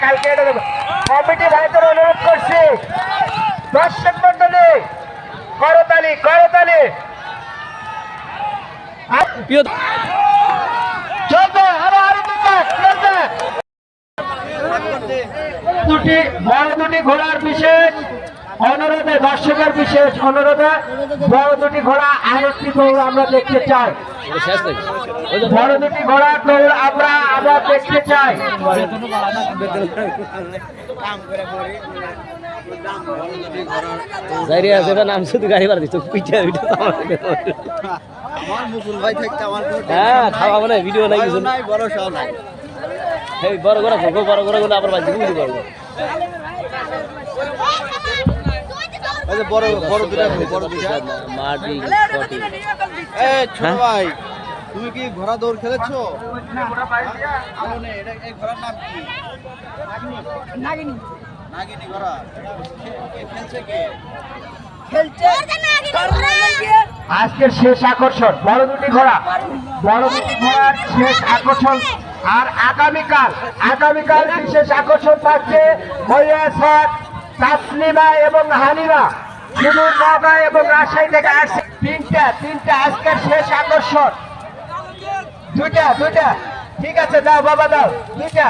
কালকে কমিটি ভাইদের অনুরোধ করছি। দর্শক মন্ডলী করতালি করতালি। দুটো বড় দুটি ঘোড়ার বিশেষ অনুরোধে দর্শকের বিশেষ অনুরোধে বড় দুটি ঘোড়া আরেকটি দৌড় আমরা দেখতে চাই। বড় দুটি ঘোড়ার দৌড় আমরা আমরা দেখতে চাই। জাইরে আছে এবার নাম শুধু গাড়ি বার দিচ্ছে পিঠা পিঠা আমার মুকুল ভাই থাকতে আমার হ্যাঁ খাওয়া মানে ভিডিও নাই কিছু নাই। বড় সহ নাই। এই বড় করে খোকো বড় করে গুলো আবার বাজি ওই বড় বড় দুটা বড় দুটা। মাটি কটি এ ছোট? ভাই তুমি কি ঘোড়া দৌড় খেলেছো? এই ঘোড়ার নাম কি? নাগিনী। নাগিনী ঘোড়া। কে খেলছে আজকের শেষ আকর্ষণ বড় দুটি ঘোড়া। বড় দুটি ঘোড়ার শেষ আকর্ষণ। আর আগামীকাল আগামীকাল বিশেষ আকর্ষণ থাকছে মৈয়াসাদ তাসলিমা এবং হানিমা সুদূর নগাঁ এবং রাজশাহী থেকে আসছে। তিনটা তিনটা আজকের শেষ আকর্ষণ। দুইটা দুইটা। ঠিক আছে দাও বাবা দাও দুইটা।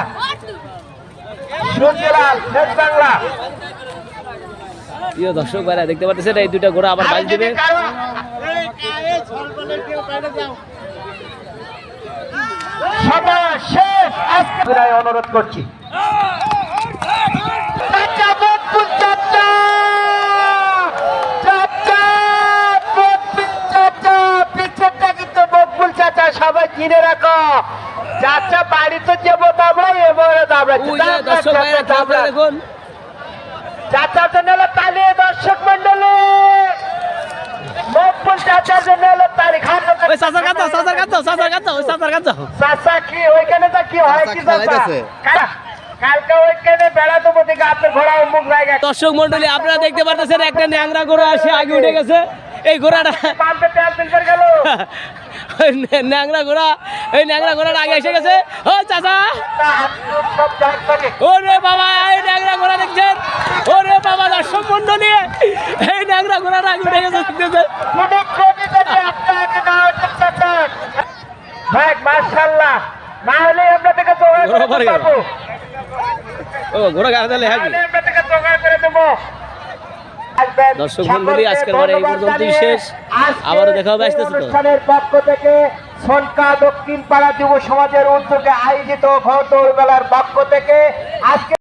সূর্যলাল নেট বাংলা। দর্শক ভাইরা দেখতে পাচ্ছেন এই দুইটা ঘোড়া আবার বাজ দিবে। সবার শেষ। আজকে অনুরোধ করছি চাচা বকুল চাচা চাচা বকুল চাচা পিছেরটা কিন্তু বকুল চাচা সবাই কিনে রাখো। চাচা বাড়িতে যাব দাবড়াই এবারে দেখুন। চাচার জন্য হলো দর্শক মন্ডলী মকবুল চাচার জন্য হলো খান ওই সাসার কাছে সাসার কাছে সাসার কাছে ওই সাসার কাছে চাচা কি ওইখানে তো কি হয় কি চাচা খেলাইতেছে। চাচা কালকে ওইখানে বেড়াতে বলতে আপনার ঘোড়া মুখ লাগে দর্শক মন্ডলী আপনারা দেখতে পাচ্ছেন একটা ন্যাংরা ঘোড়া আসে আগে উঠে গেছে। এই ঘোড়াটা ন্যাংরা ঘোড়া এই ন্যাংরা ঘোড়াটা আগে এসে গেছে। ও চাচা! ওরে বাবা এই ন্যাংরা ঘোড়া দেখছেন? ওরে বাবা দর্শক মন্ডলী এই ন্যাংরা ঘোড়াটা আগে উঠে গেছে দেখতেছেন না হলে আমরা থেকে জোগাড় করে ও ঘোড়া গাড়ি দিলে হ্যাঁ আমরা থেকে জোগাড় করে দেবো। আসবেন। দর্শক বন্ধুরা আজকের আমার এই পর্যন্ত পর্যন্তই শেষ। আবারও দেখা হবে আসতেছে তো। অনুষ্ঠানের পক্ষ থেকে সনকা দক্ষিণ পাড়া যুব সমাজের উদ্যোগে আয়োজিত দৌড় মেলার পক্ষ থেকে আজকে